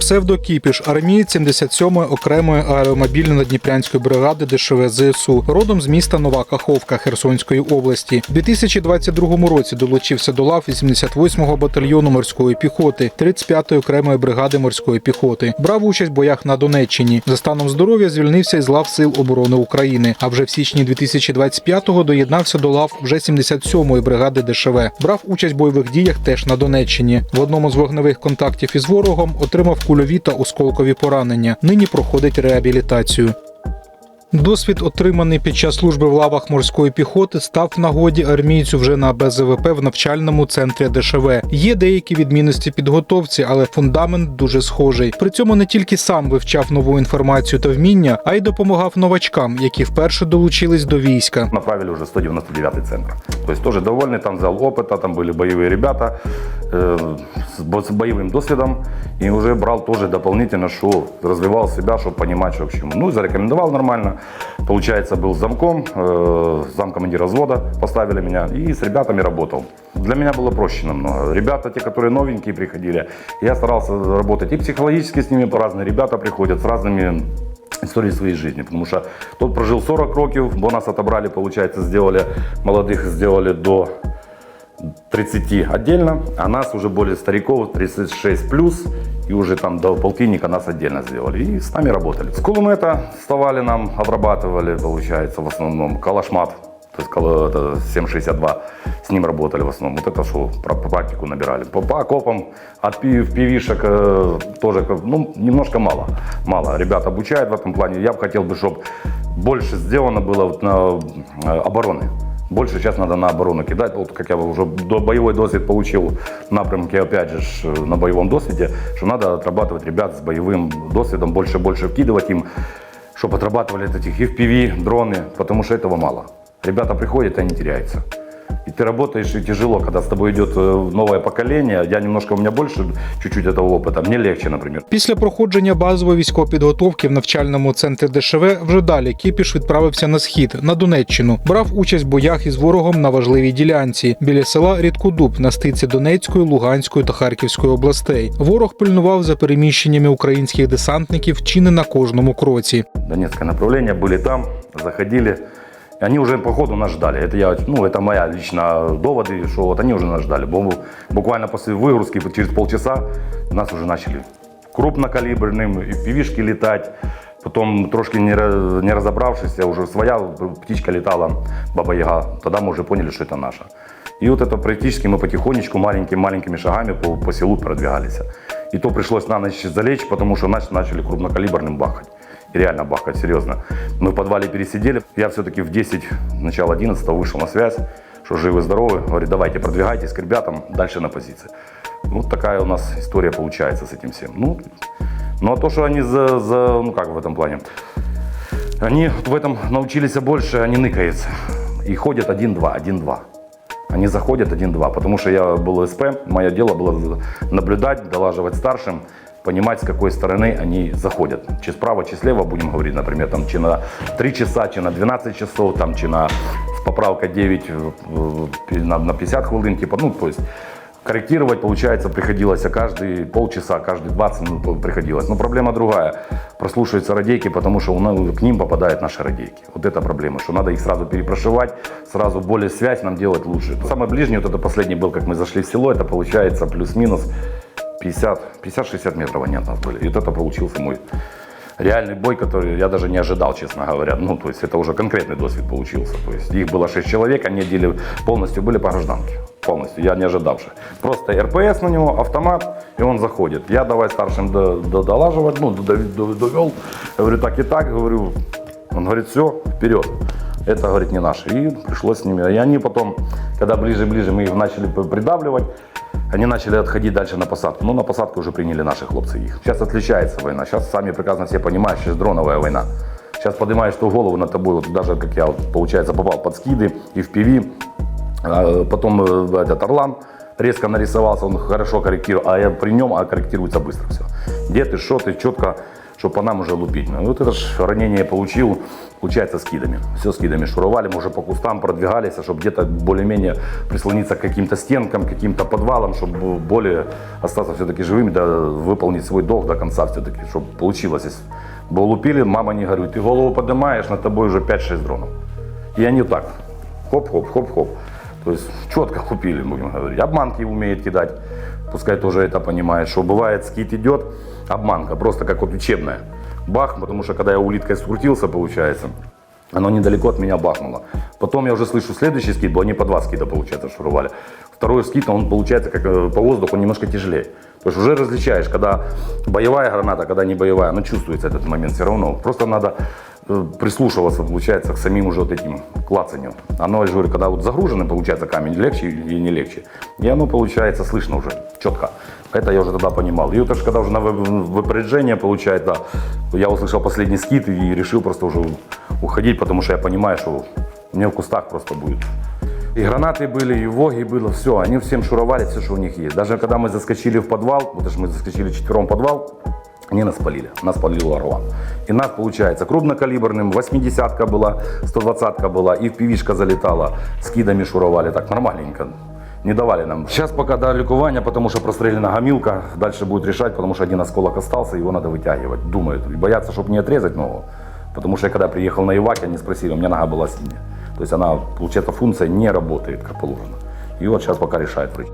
Псевдокіпіш, армієць 77-ї окремої аеромобільно-надніпрянської бригади ДШВ ЗСУ, родом з міста Нова Каховка Херсонської області. У 2022 році долучився до лав 88-го батальйону морської піхоти, 35-ї окремої бригади морської піхоти. Брав участь в боях на Донеччині. За станом здоров'я звільнився із лав Сил оборони України. А вже в січні 2025-го доєднався до лав вже 77-ї бригади ДШВ. Брав участь в бойових діях теж на Донеччині. В одному з вогневих контактів із ворогом отримав кульові та осколкові поранення. Нині проходить реабілітацію. Досвід, отриманий під час служби в лавах морської піхоти, став в нагоді армійцю вже на БЗВП в навчальному центрі ДШВ. Є деякі відмінності підготовці, але фундамент дуже схожий. При цьому не тільки сам вивчав нову інформацію та вміння, а й допомагав новачкам, які вперше долучились до війська. Направили уже 199 центр. То есть тоже довольный, там зал опыта, там были боевые ребята э, с бо- с боевым досвидом. И уже брал тоже дополнительно, что развивал себя, чтобы понимать, что к чему. Ну зарекомендовал нормально. Получается, был замком, э, замкомандира взвода поставили меня и с ребятами работал. Для меня было проще намного. Ребята, те, которые новенькие приходили, я старался работать и психологически с ними, разные ребята приходят с разными истории своей жизни, потому что тот прожил 40 років, бо нас отобрали, получается, сделали, молодых сделали до 30 отдельно, а нас уже более стариков 36 плюс, и уже там до полтинника нас отдельно сделали. И с нами работали. С кулемета вставали нам, обрабатывали, получается, в основном калашмат, то есть кала- это 7,62, с ним работали в основном. Вот это что, про практику набирали. По, по окопам от пи- в пивишек э, тоже, ну, немножко мало. Мало. Ребят обучают в этом плане. Я бы хотел бы, чтобы больше сделано было вот на э, обороны. Больше сейчас надо на оборону кидать. Вот как я уже до боевой досвид получил напрямки, опять же, на боевом досвіді, что надо отрабатывать ребят с боевым досвидом, больше-больше вкидывать им, чтобы отрабатывали этих FPV, дроны, потому что этого мало. Ребята приходят, они теряются. И ты работаешь, и тяжело, когда с тобой идет э, новое поколение. Я немножко, у меня больше чуть-чуть этого опыта. Мне легче, например. Після проходження базової військової підготовки в навчальному центрі ДШВ вже далі Кіпіш відправився на схід на Донеччину. Брав участь в боях із ворогом на важливій ділянці біля села Рідкодуб на стиці Донецької, Луганської та Харківської областей. Ворог пильнував за переміщеннями українських десантників чи не на кожному кроці. Донецкое направление, были там, заходили. Они уже по ходу нас ждали. Это, я, ну, это моя лично доводы, что вот они уже нас ждали. Бу- Буквально после выгрузки, через полчаса, нас уже начали крупнокалиберным, и пивишки летать. Потом, трошки не, не разобравшись, уже своя птичка летала, Баба Яга. Тогда мы уже поняли, что это наша. И вот это практически мы потихонечку, маленькими-маленькими шагами по, по селу продвигались. И то пришлось на ночь залечь, потому что нач- начали крупнокалиберным бахать. Реально бахать, серьезно. Мы в подвале пересидели. Я все-таки в 10, начало 11 вышел на связь, что живы-здоровы. Говорит, давайте продвигайтесь к ребятам дальше на позиции. Вот такая у нас история получается с этим всем. Ну, ну а то, что они за, за ну как в этом плане, они в этом научились больше, они ныкаются. И ходят один-два, один-два. Они заходят один-два, потому что я был СП, мое дело было наблюдать, долаживать старшим, понимать, с какой стороны они заходят. Чи справа, чи слева, будем говорить, например, там, чи на 3 часа, чи на 12 часов, там, чи на поправка 9 э, э, на, на 50 хвилин, типа, ну, то есть корректировать, получается, приходилось а каждые полчаса, каждые 20 минут приходилось. Но проблема другая. Прослушиваются радейки, потому что к ним попадают наши радейки. Вот это проблема, что надо их сразу перепрошивать, сразу более связь нам делать лучше. Самый ближний, вот это последний был, как мы зашли в село, это получается плюс-минус 50 50-60 метров они от нас были. И вот это получился мой реальный бой, который я даже не ожидал, честно говоря. Ну, то есть это уже конкретный досвид получился. То есть их было 6 человек, они одели, полностью были по гражданке. Полностью, я не ожидавший. Просто РПС на него, автомат, и он заходит. Я давай старшим до- до- долаживать, ну, до- до- довел. Я говорю, так и так, говорю. Он говорит, все, вперед. Это, говорит, не наше. И пришлось с ними. И они потом, когда ближе-ближе мы их начали придавливать, они начали отходить дальше на посадку. Но на посадку уже приняли наши хлопцы их. Сейчас отличается война. Сейчас сами прекрасно все понимают, сейчас дроновая война. Сейчас поднимаешь ту голову над тобой, вот даже как я, вот, получается, попал под скиды и в ПВ. А, Потом э, этот Орлан резко нарисовался, он хорошо корректировал, а я при нем а корректируется быстро все. Где ты, что ты, четко, чтобы по нам уже лупить. Ну, вот это ж ранение получил, получается, скидами. Все скидами шуровали, мы уже по кустам продвигались, чтобы где-то более-менее прислониться к каким-то стенкам, каким-то подвалам, чтобы более остаться все-таки живыми, да выполнить свой долг до конца все-таки, чтобы получилось. Бы лупили, мама не горюй, ты голову поднимаешь, над тобой уже 5-6 дронов. И они так, хоп-хоп, хоп-хоп. То есть четко купили, будем говорить. Обманки умеет кидать, пускай тоже это понимает, что бывает скид идет, обманка, просто как вот учебная. Бах, потому что когда я улиткой скрутился, получается, оно недалеко от меня бахнуло. Потом я уже слышу следующий скид, они по два скида, получается, шуровали. Второй скид, он получается как э, по воздуху немножко тяжелее. То есть уже различаешь, когда боевая граната, когда не боевая, но чувствуется этот момент все равно. Просто надо э, прислушиваться, получается, к самим уже вот этим клацанью. Оно, я говорю, когда вот загруженный, получается, камень легче и не легче. И оно, получается, слышно уже четко. Это я уже тогда понимал. И же когда уже на вы- выпряжение получает, да, я услышал последний скид и решил просто уже уходить, потому что я понимаю, что мне в кустах просто будет. И гранаты были, и воги было, все. Они всем шуровали все, что у них есть. Даже когда мы заскочили в подвал, потому что мы заскочили четвером в подвал, они нас полили. Нас полил Орлан. И нас, получается, крупнокалиберным, 80-ка была, 120-ка была, и в пивишка залетала, скидами шуровали, так нормальненько. Не давали нам. Сейчас пока до ликования, потому что прострелена гамилка. Дальше будет решать, потому что один осколок остался, его надо вытягивать. Думают. Боятся, чтобы не отрезать ногу. Потому что я когда приехал на Иваке, они спросили, у меня нога была синяя. То есть она, получается, функция не работает, как положено. И вот сейчас пока решает врач.